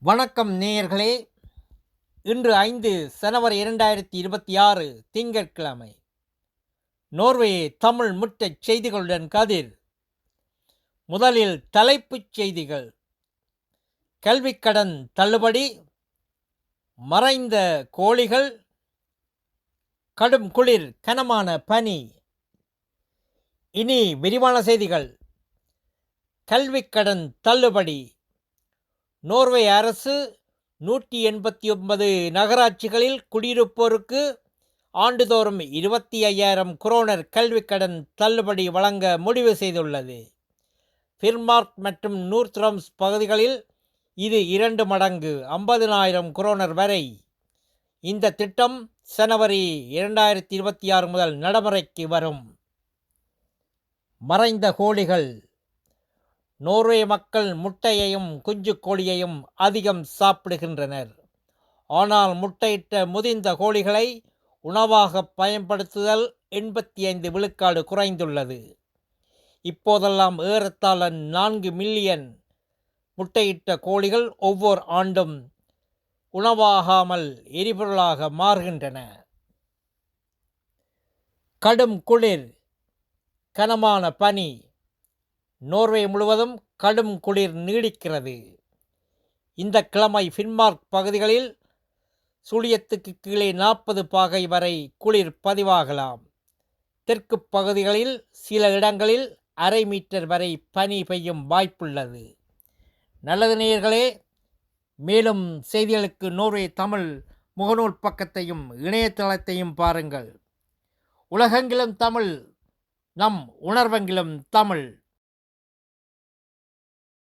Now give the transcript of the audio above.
வணக்கம் நேயர்களே. இன்று ஐந்து ஜனவரி இரண்டாயிரத்தி இருபத்தி ஆறு திங்கட்கிழமை. நோர்வே தமிழ் முட்டச் செய்திகளுடன் கதிர். முதலில் தலைப்புச் செய்திகள். கல்விக்கடன் தள்ளுபடி மறைந்த கோழிகள் கடும் குளிர் கனமான பனி. இனி விரிவான செய்திகள். கல்விக்கடன் தள்ளுபடி நோர்வே அரசு நூற்றி எண்பத்தி ஒன்பது நகராட்சிகளில் குடியிருப்போருக்கு ஆண்டுதோறும் இருபத்தி ஐயாயிரம் குரோனர் கல்விக்கடன் தள்ளுபடி வழங்க முடிவு செய்துள்ளது. ஃபிர்மார்க் மற்றும் நூர்த்ரம்ஸ் பகுதிகளில் இது இரண்டு மடங்கு ஐம்பதினாயிரம் குரோனர் வரை. இந்த திட்டம் ஜனவரி இரண்டாயிரத்தி இருபத்தி ஆறு முதல் நடைமுறைக்கு வரும். மறைந்த கோழிகள். நோர்வே மக்கள் முட்டையையும் குஞ்சு கோழியையும் அதிகம் சாப்பிடுகின்றனர். ஆனால் முட்டையிட்ட முதிர்ந்த கோழிகளை உணவாக பயன்படுத்துதல் எண்பத்தி ஐந்து விழுக்காடு குறைந்துள்ளது. இப்போதெல்லாம் ஏறத்தாழ நான்கு மில்லியன் முட்டையிட்ட கோழிகள் ஒவ்வொரு ஆண்டும் உணவாகாமல் எரிபொருளாக மாறுகின்றன. கடும் குளிர் கனமான பனி நோர்வே முழுவதும் கடும் குளிர் நீடிக்கிறது. இந்த கிழமை ஃபின்மார்க் பகுதிகளில் சூழியத்துக்கு கீழே நாற்பது பாகை வரை குளிர் பதிவாகலாம். தெற்கு பகுதிகளில் சில இடங்களில் அரை மீட்டர் வரை பனி பெய்யும் வாய்ப்புள்ளது. நல்லது நேயர்களே மேலும் செய்திகளுக்கு நோர்வே தமிழ் முகநூல் பக்கத்தையும் இணையதளத்தையும் பாருங்கள். உலகெங்கிலும் தமிழ் நம் உணர்வெங்கிலும் தமிழ்.